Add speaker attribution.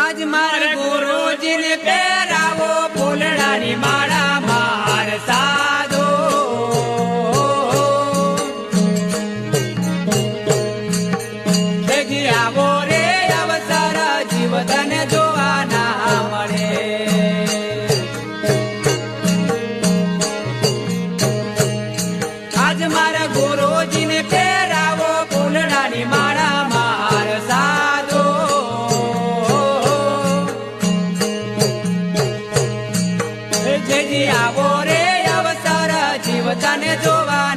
Speaker 1: આજ માળા માર સાધો આવો રે અવસર જીવતન જોવાના મળે. આજ મારા ગુરુજીને પહેરા જી આવો રે જીવતાને જોવા.